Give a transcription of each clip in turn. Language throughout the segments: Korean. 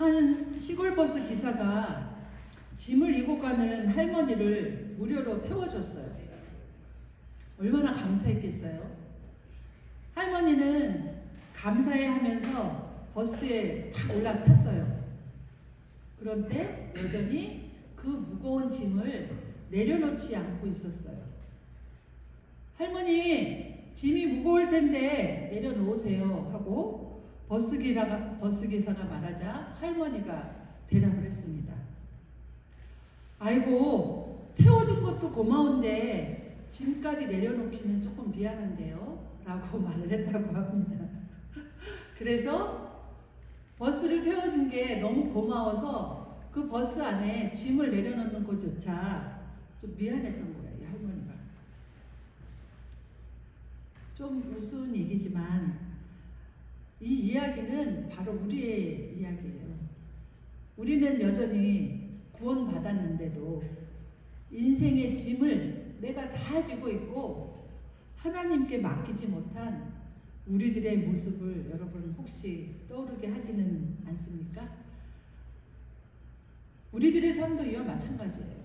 한 시골 버스 기사가 짐을 이고 가는 할머니를 무료로 태워줬어요. 얼마나 감사했겠어요? 할머니는 감사해 하면서 버스에 탁 올라탔어요. 그런데 여전히 그 무거운 짐을 내려놓지 않고 있었어요. 할머니, 짐이 무거울 텐데 내려놓으세요 하고 버스 기사가, 버스 기사가 말하자 할머니가 대답을 했습니다. 아이고, 태워준 것도 고마운데 짐까지 내려놓기는 조금 미안한데요. 라고 말을 했다고 합니다. 그래서 버스를 태워준 게 너무 고마워서 그 버스 안에 짐을 내려놓는 것조차 좀 미안했던 거예요, 이 할머니가. 좀 우스운 얘기지만 이 이야기는 바로 우리의 이야기예요. 우리는 여전히 구원받았는데도 인생의 짐을 내가 다 지고 있고 하나님께 맡기지 못한 우리들의 모습을 여러분 혹시 떠오르게 하지는 않습니까? 우리들의 삶도 이와 마찬가지예요.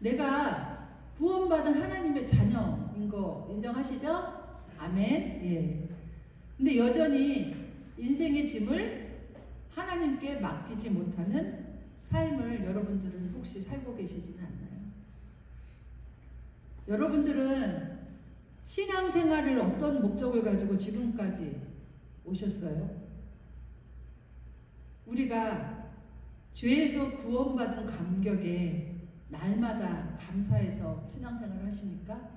내가 구원받은 하나님의 자녀인 거 인정하시죠? 아멘. 예. 근데 여전히 인생의 짐을 하나님께 맡기지 못하는 삶을 여러분들은 혹시 살고 계시지는 않나요? 여러분들은 신앙생활을 어떤 목적을 가지고 지금까지 오셨어요? 우리가 죄에서 구원받은 감격에 날마다 감사해서 신앙생활을 하십니까?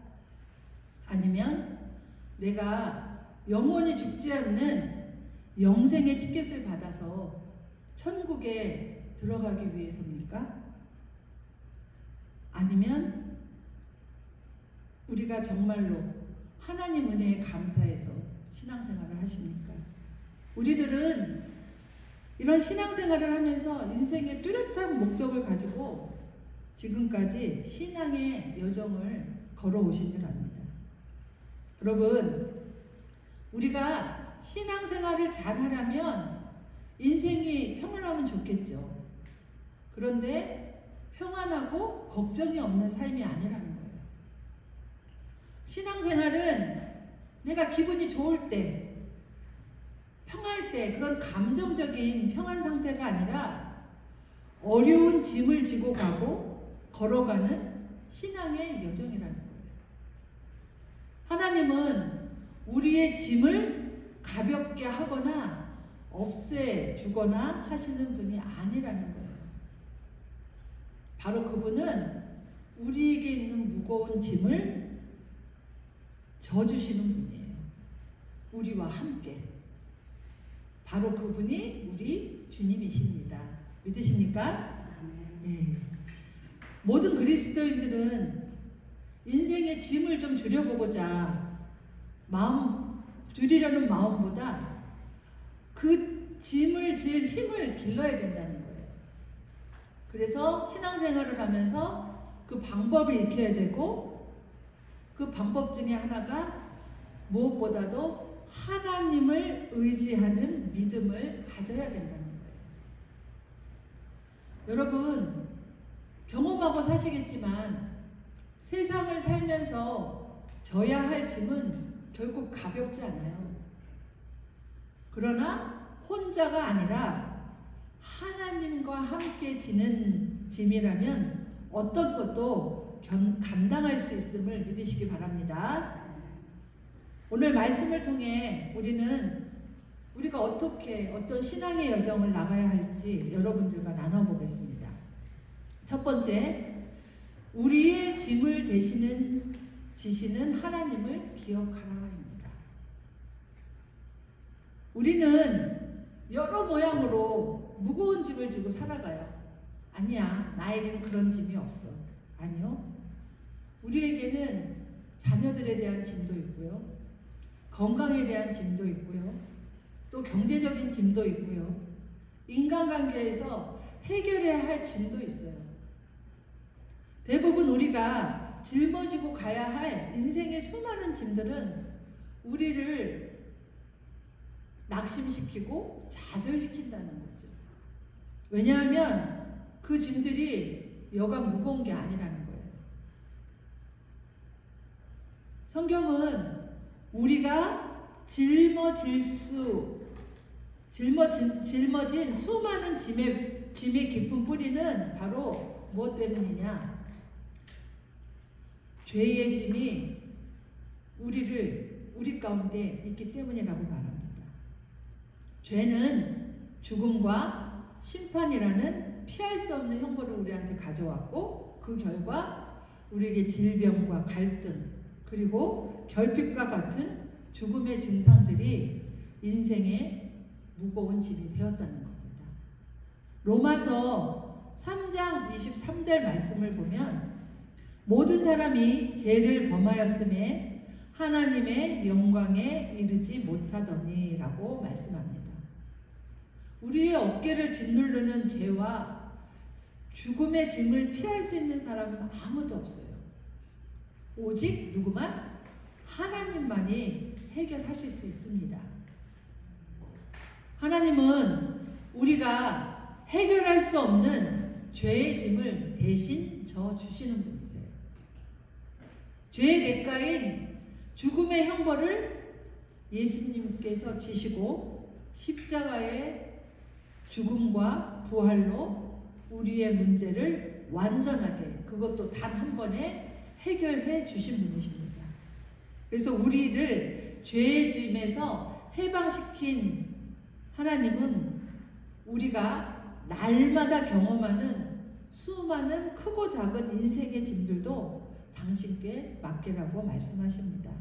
아니면 내가 영원히 죽지 않는 영생의 티켓을 받아서 천국에 들어가기 위해서입니까? 아니면 우리가 정말로 하나님 은혜에 감사해서 신앙생활을 하십니까? 우리들은 이런 신앙생활을 하면서 인생의 뚜렷한 목적을 가지고 지금까지 신앙의 여정을 걸어오신 줄 압니다. 여러분, 우리가 신앙생활을 잘 하려면 인생이 평안하면 좋겠죠. 그런데 평안하고 걱정이 없는 삶이 아니라는 거예요. 신앙생활은 내가 기분이 좋을 때, 평할 때 그런 감정적인 평안 상태가 아니라 어려운 짐을 지고 가고 걸어가는 신앙의 여정이라는 거예요. 하나님은 우리의 짐을 가볍게 하거나 없애 주거나 하시는 분이 아니라는 거예요. 바로 그분은 우리에게 있는 무거운 짐을 져주시는 분이에요. 우리와 함께. 바로 그분이 우리 주님이십니다. 믿으십니까? 네. 모든 그리스도인들은 인생의 짐을 좀 줄여보고자 마음 줄이려는 마음보다 그 짐을 질 힘을 길러야 된다는 거예요. 그래서 신앙생활을 하면서 그 방법을 익혀야 되고 그 방법 중에 하나가 무엇보다도 하나님을 의지하는 믿음을 가져야 된다는 거예요. 여러분, 경험하고 사시겠지만 세상을 살면서 져야 할 짐은 결국 가볍지 않아요. 그러나 혼자가 아니라 하나님과 함께 지는 짐이라면 어떤 것도 견, 감당할 수 있음을 믿으시기 바랍니다. 오늘 말씀을 통해 우리는 우리가 어떻게 어떤 신앙의 여정을 나가야 할지 여러분들과 나눠보겠습니다. 첫 번째, 우리의 짐을 대시는 지시는 하나님을 기억하라입니다. 우리는 여러 모양으로 무거운 짐을 지고 살아가요. 아니야, 나에게는 그런 짐이 없어. 아니요. 우리에게는 자녀들에 대한 짐도 있고요. 건강에 대한 짐도 있고요. 또 경제적인 짐도 있고요. 인간관계에서 해결해야 할 짐도 있어요. 대부분 우리가 짊어지고 가야 할 인생의 수많은 짐들은 우리를 낙심시키고 좌절시킨다는 거죠. 왜냐하면 그 짐들이 여간 무거운 게 아니라는 거예요. 성경은 우리가 짊어질 수 짊어진, 짊어진 수많은 짐의, 짐의 깊은 뿌리는 바로 무엇 때문이냐? 죄의 짐이 우리를 우리 가운데 있기 때문이라고 말합니다. 죄는 죽음과 심판이라는 피할 수 없는 형벌을 우리한테 가져왔고 그 결과 우리에게 질병과 갈등 그리고 결핍과 같은 죽음의 증상들이 인생의 무거운 짐이 되었다는 겁니다. 로마서 3장 23절 말씀을 보면 모든 사람이 죄를 범하였음에 하나님의 영광에 이르지 못하더니라고 말씀합니다. 우리의 어깨를 짓누르는 죄와 죽음의 짐을 피할 수 있는 사람은 아무도 없어요. 오직 누구만? 하나님만이 해결하실 수 있습니다. 하나님은 우리가 해결할 수 없는 죄의 짐을 대신 져 주시는 분이세요. 죄의 대가인 죽음의 형벌을 예수님께서 지시고 십자가의 죽음과 부활로 우리의 문제를 완전하게 그것도 단 한 번에 해결해 주신 분이십니다. 그래서 우리를 죄의 짐에서 해방시킨 하나님은 우리가 날마다 경험하는 수많은 크고 작은 인생의 짐들도 당신께 맡기라고 말씀하십니다.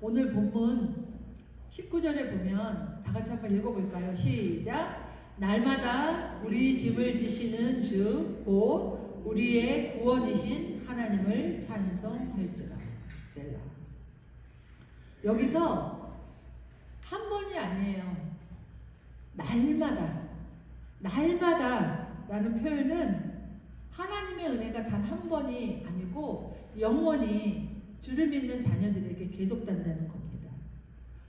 오늘 본문 19절에 보면 다 같이 한번 읽어볼까요? 시작. 날마다 우리 짐을 지시는 주, 곧 우리의 구원이신 하나님을 찬송할지라. 셀라. 여기서 한 번이 아니에요. 날마다, 날마다 라는 표현은 하나님의 은혜가 단 한 번이 아니고 영원히 주를 믿는 자녀들에게 계속된다는 겁니다.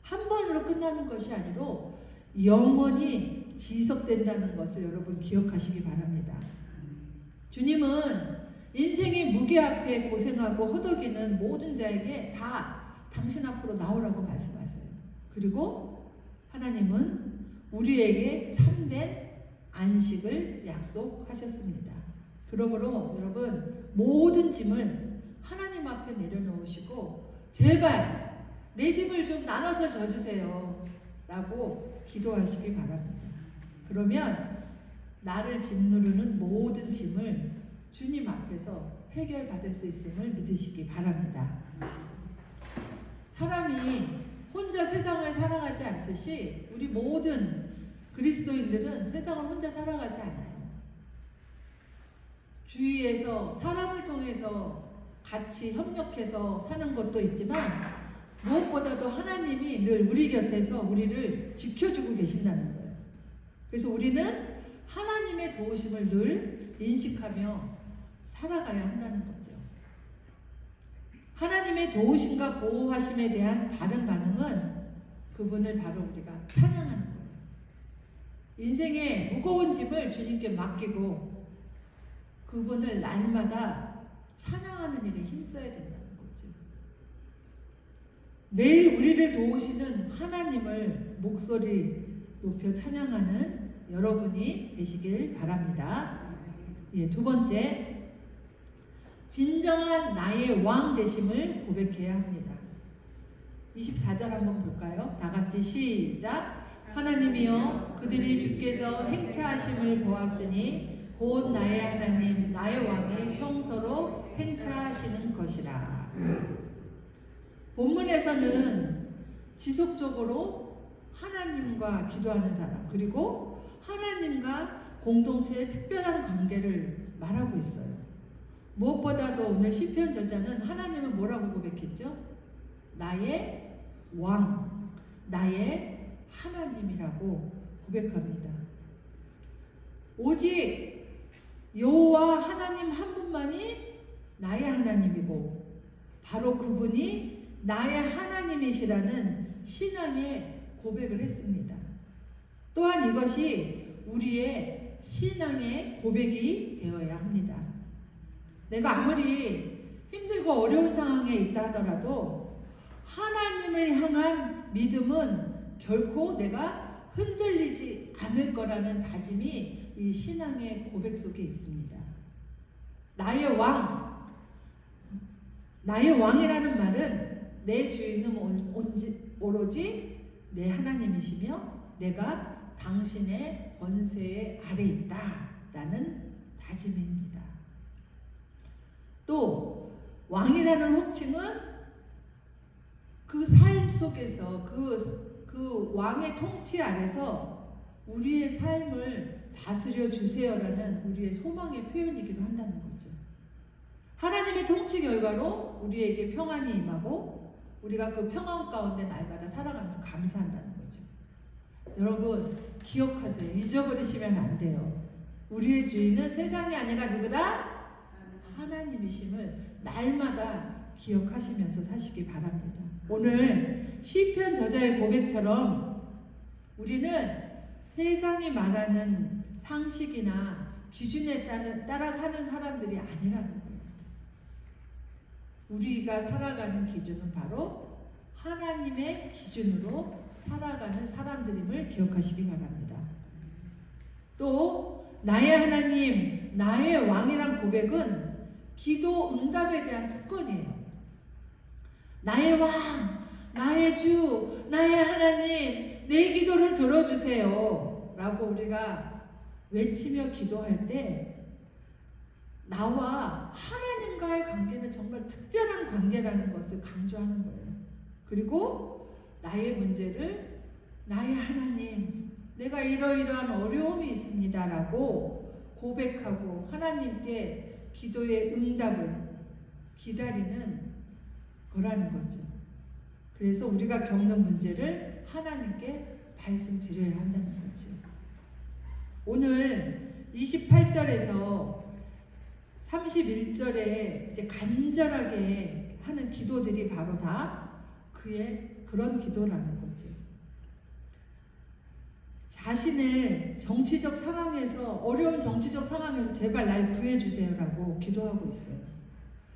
한 번으로 끝나는 것이 아니로 영원히 지속된다는 것을 여러분 기억하시기 바랍니다. 주님은 인생의 무게 앞에 고생하고 허덕이는 모든 자에게 다 당신 앞으로 나오라고 말씀하세요. 그리고 하나님은 우리에게 참된 안식을 약속하셨습니다. 그러므로 여러분 모든 짐을 하나님 앞에 내려놓으시고 제발 내 짐을 좀 나눠서 져주세요. 라고 기도하시기 바랍니다. 그러면 나를 짓누르는 모든 짐을 주님 앞에서 해결받을 수 있음을 믿으시기 바랍니다. 사람이 혼자 세상을 살아가지 않듯이 우리 모든 그리스도인들은 세상을 혼자 살아가지 않아요. 주위에서 사람을 통해서 같이 협력해서 사는 것도 있지만 무엇보다도 하나님이 늘 우리 곁에서 우리를 지켜주고 계신다는 거예요. 그래서 우리는 하나님의 도우심을 늘 인식하며 살아가야 한다는 거죠. 하나님의 도우심과 보호하심에 대한 바른 반응은 그분을 바로 우리가 찬양하는 거예요. 인생의 무거운 짐을 주님께 맡기고 그분을 날마다 찬양하는 일에 힘써야 된다는 거죠. 매일 우리를 도우시는 하나님을 목소리 높여 찬양하는 여러분이 되시길 바랍니다. 예, 두 번째, 진정한 나의 왕 되심을 고백해야 합니다. 24절 한번 볼까요? 다 같이 시작. 하나님이여 그들이 주께서 행차하심을 보았으니 곧 나의 하나님 나의 왕이 성서로 행차하시는 것이라. 본문에서는 지속적으로 하나님과 기도하는 사람 그리고 하나님과 공동체의 특별한 관계를 말하고 있어요. 무엇보다도 오늘 시편 저자는 하나님을 뭐라고 고백했죠? 나의 왕, 나의 하나님이라고 고백합니다. 오직 여호와 하나님 한 분만이 나의 하나님이고 바로 그분이 나의 하나님이시라는 신앙의 고백을 했습니다. 또한 이것이 우리의 신앙의 고백이 되어야 합니다. 내가 아무리 힘들고 어려운 상황에 있다 하더라도 하나님을 향한 믿음은 결코 내가 흔들리지 않을 거라는 다짐이 이 신앙의 고백 속에 있습니다. 나의 왕, 나의 왕이라는 말은 내 주인은 오로지 내 하나님이시며 내가 당신의 권세 아래 있다라는 다짐입니다. 또 왕이라는 호칭은 그 삶 속에서 그, 그 왕의 통치 아래서 우리의 삶을 다스려 주세요라는 우리의 소망의 표현이기도 한다는 거죠. 하나님의 통치 결과로 우리에게 평안이 임하고 우리가 그 평안 가운데 날마다 살아가면서 감사한다는 거죠. 여러분 기억하세요. 잊어버리시면 안 돼요. 우리의 주인은 세상이 아니라 누구다? 하나님이심을 날마다 기억하시면서 사시기 바랍니다. 오늘 시편 저자의 고백처럼 우리는 세상이 말하는 상식이나 기준에 따라 사는 사람들이 아니라는 거예요. 우리가 살아가는 기준은 바로 하나님의 기준으로 살아가는 사람들임을 기억하시기 바랍니다. 또 나의 하나님, 나의 왕이란 고백은 기도 응답에 대한 특권이에요. 나의 왕, 나의 주, 나의 하나님, 내 기도를 들어주세요. 라고 우리가 외치며 기도할 때 나와 하나님과의 관계는 정말 특별한 관계라는 것을 강조하는 거예요. 그리고 나의 문제를 나의 하나님, 내가 이러이러한 어려움이 있습니다라고 고백하고 하나님께 기도의 응답을 기다리는 거라는 거죠. 그래서 우리가 겪는 문제를 하나님께 말씀드려야 한다는 거죠. 오늘 28절에서 31절에 이제 간절하게 하는 기도들이 바로 다 그의 그런 기도라는 거죠. 자신을 정치적 상황에서 어려운 정치적 상황에서 제발 날 구해 주세요라고 기도하고 있어요.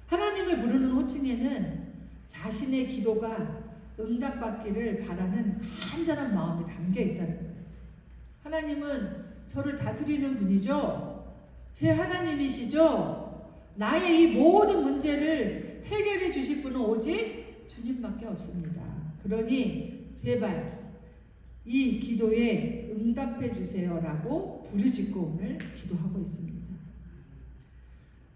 하나님을 부르는 호칭에는 자신의 기도가 응답받기를 바라는 간절한 마음이 담겨 있다는 거예요. 하나님은 저를 다스리는 분이죠. 제 하나님이시죠. 나의 이 모든 문제를 해결해 주실 분은 오직 주님밖에 없습니다. 그러니 제발 이 기도에 응답해 주세요라고 부르짖고 오늘 기도하고 있습니다.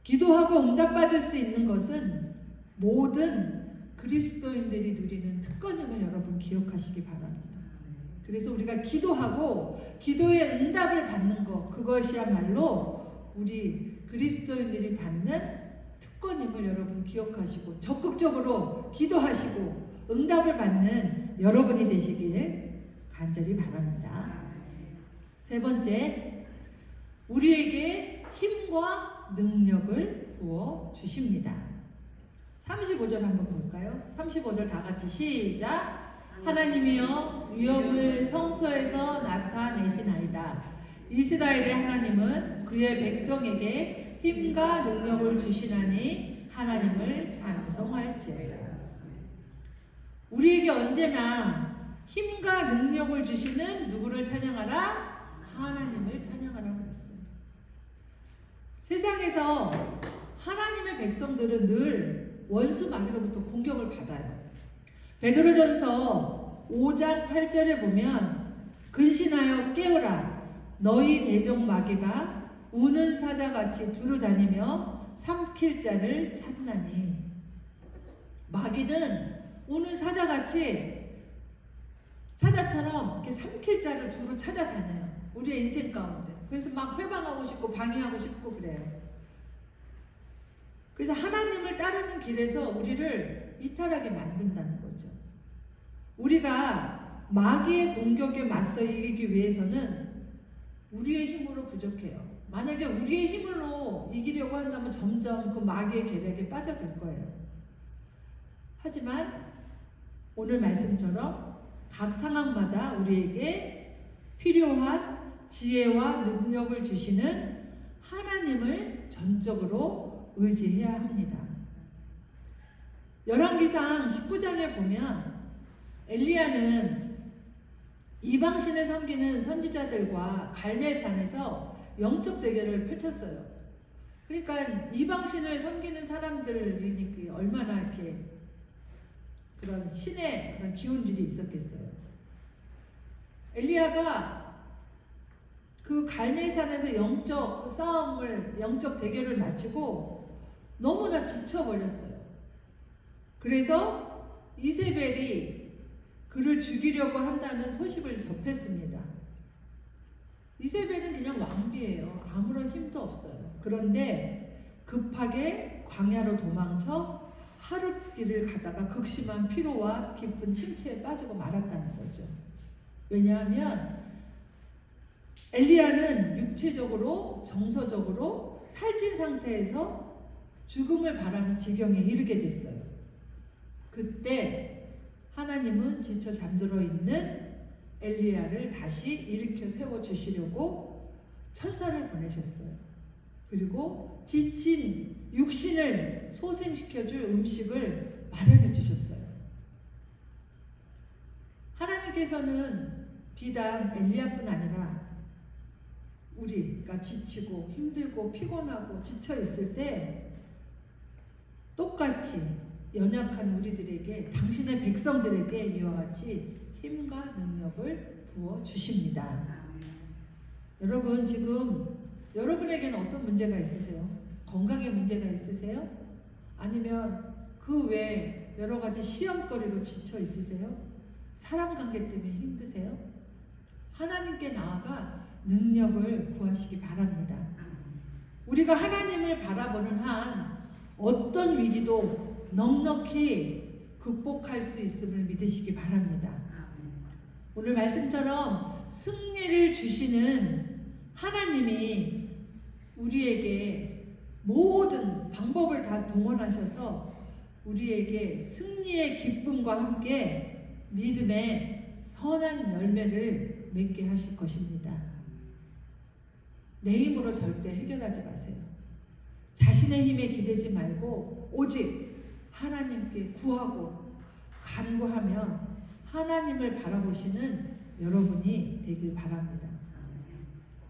기도하고 응답받을 수 있는 것은 모든 그리스도인들이 누리는 특권임을 여러분 기억하시기 바랍니다. 그래서 우리가 기도하고 기도의 응답을 받는 것 그것이야말로 우리 그리스도인들이 받는 특권임을 여러분 기억하시고 적극적으로 기도하시고 응답을 받는 여러분이 되시길 간절히 바랍니다. 세 번째, 우리에게 힘과 능력을 부어 주십니다. 35절 한번 볼까요? 35절 다 같이 시작. 하나님이여 위험을 성소에서 나타내시나이다. 이스라엘의 하나님은 그의 백성에게 힘과 능력을 주시나니 하나님을 찬송할지어다. 우리에게 언제나 힘과 능력을 주시는 누구를 찬양하라? 하나님을 찬양하라고 했어요. 세상에서 하나님의 백성들은 늘 원수 마귀로부터 공격을 받아요. 베드로전서 5장 8절에 보면 근신하여 깨어라 너희 대적 마귀가 우는 사자같이 두루 다니며 삼킬 자를 찾나니 마귀는 우는 사자같이 사자처럼 이렇게 삼킬 자를 두루 찾아다녀요. 우리의 인생 가운데. 그래서 막 회방하고 싶고 방해하고 싶고 그래요. 그래서 하나님을 따르는 길에서 우리를 이탈하게 만든다는 거죠. 우리가 마귀의 공격에 맞서 이기기 위해서는 우리의 힘으로 부족해요. 만약에 우리의 힘으로 이기려고 한다면 점점 그 마귀의 계략에 빠져들 거예요. 하지만 오늘 말씀처럼 각 상황마다 우리에게 필요한 지혜와 능력을 주시는 하나님을 전적으로 의지해야 합니다. 열왕기상 19장에 보면 엘리야는 이방신을 섬기는 선지자들과 갈멜산에서 영적 대결을 펼쳤어요. 그러니까 이방신을 섬기는 사람들이니 얼마나 이렇게 그런 신의 그런 기운들이 있었겠어요. 엘리야가 그 갈멜산에서 영적 싸움을 영적 대결을 마치고 너무나 지쳐 버렸어요. 그래서 이세벨이 그를 죽이려고 한다는 소식을 접했습니다. 이세벨은 그냥 왕비예요. 아무런 힘도 없어요. 그런데 급하게 광야로 도망쳐 하룻길을 가다가 극심한 피로와 깊은 침체에 빠지고 말았다는 거죠. 왜냐하면 엘리야는 육체적으로 정서적으로 탈진 상태에서 죽음을 바라는 지경에 이르게 됐어요. 그때 하나님은 지쳐 잠들어 있는 엘리야를 다시 일으켜 세워 주시려고 천사를 보내셨어요. 그리고 지친 육신을 소생시켜 줄 음식을 마련해 주셨어요. 하나님께서는 비단 엘리야뿐 아니라 우리가 지치고 힘들고 피곤하고 지쳐 있을 때 똑같이 연약한 우리들에게 당신의 백성들에게 이와 같이 힘과 능력 을 부어 주십니다. 여러분 지금 여러분에게는 어떤 문제가 있으세요? 건강에 문제가 있으세요? 아니면 그 외에 여러 가지 시험거리로 지쳐 있으세요? 사람 관계 때문에 힘드세요? 하나님께 나아가 능력을 구하시기 바랍니다. 우리가 하나님을 바라보는 한 어떤 위기도 넉넉히 극복할 수 있음을 믿으시기 바랍니다. 오늘 말씀처럼 승리를 주시는 하나님이 우리에게 모든 방법을 다 동원하셔서 우리에게 승리의 기쁨과 함께 믿음의 선한 열매를 맺게 하실 것입니다. 내 힘으로 절대 해결하지 마세요. 자신의 힘에 기대지 말고 오직 하나님께 구하고 간구하며 하나님을 바라보시는 여러분이 되길 바랍니다.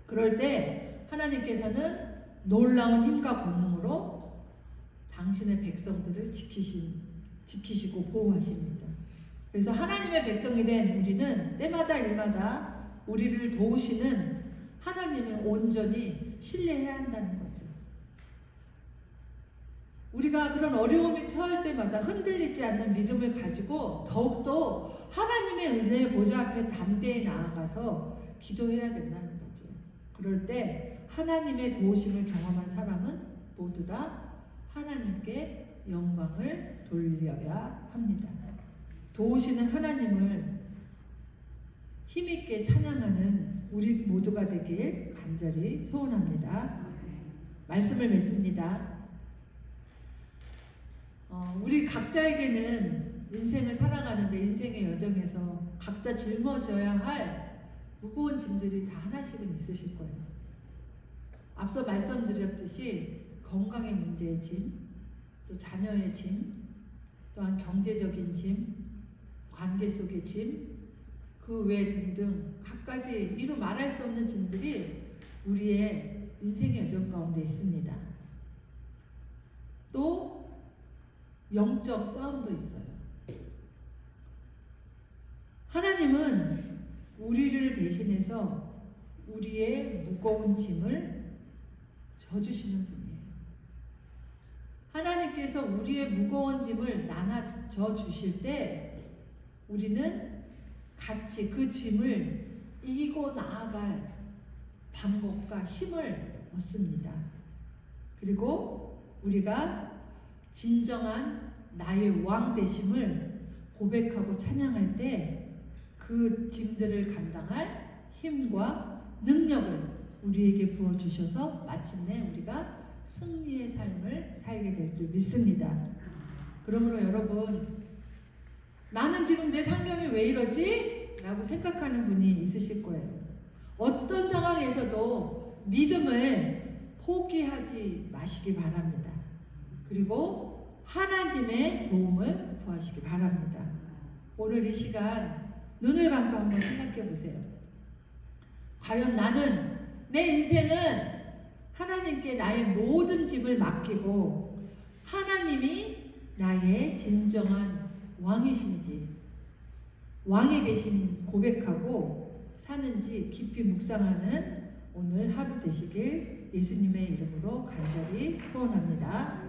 그럴 때 하나님께서는 놀라운 힘과 권능으로 당신의 백성들을 지키신, 지키시고 보호하십니다. 그래서 하나님의 백성이 된 우리는 때마다 일마다 우리를 도우시는 하나님을 온전히 신뢰해야 한다는 거죠. 우리가 그런 어려움이 처할 때마다 흔들리지 않는 믿음을 가지고 더욱더 하나님의 은혜의 보좌 앞에 담대히 나아가서 기도해야 된다는 거죠. 그럴 때 하나님의 도우심을 경험한 사람은 모두 다 하나님께 영광을 돌려야 합니다. 도우시는 하나님을 힘있게 찬양하는 우리 모두가 되길 간절히 소원합니다. 말씀을 맺습니다. 어, 우리 각자에게는 인생을 살아가는데 인생의 여정에서 각자 짊어져야 할 무거운 짐들이 다 하나씩은 있으실 거예요. 앞서 말씀드렸듯이 건강의 문제의 짐, 또 자녀의 짐, 또한 경제적인 짐, 관계 속의 짐, 그 외 등등 갖가지 이루 말할 수 없는 짐들이 우리의 인생의 여정 가운데 있습니다. 또 영적 싸움도 있어요. 하나님은 우리를 대신해서 우리의 무거운 짐을 져주시는 분이에요. 하나님께서 우리의 무거운 짐을 나눠져 주실 때 우리는 같이 그 짐을 이기고 나아갈 방법과 힘을 얻습니다. 그리고 우리가 진정한 나의 왕 되심을 고백하고 찬양할 때 그 짐들을 감당할 힘과 능력을 우리에게 부어 주셔서 마침내 우리가 승리의 삶을 살게 될 줄 믿습니다. 그러므로 여러분 나는 지금 내 상경이 왜 이러지? 라고 생각하는 분이 있으실 거예요. 어떤 상황에서도 믿음을 포기하지 마시기 바랍니다. 그리고 하나님의 도움을 구하시기 바랍니다. 오늘 이 시간 눈을 감고 한번 생각해 보세요. 과연 나는 내 인생은 하나님께 나의 모든 집을 맡기고 하나님이 나의 진정한 왕이신지 왕이 되신 고백하고 사는지 깊이 묵상하는 오늘 하루 되시길 예수님의 이름으로 간절히 소원합니다.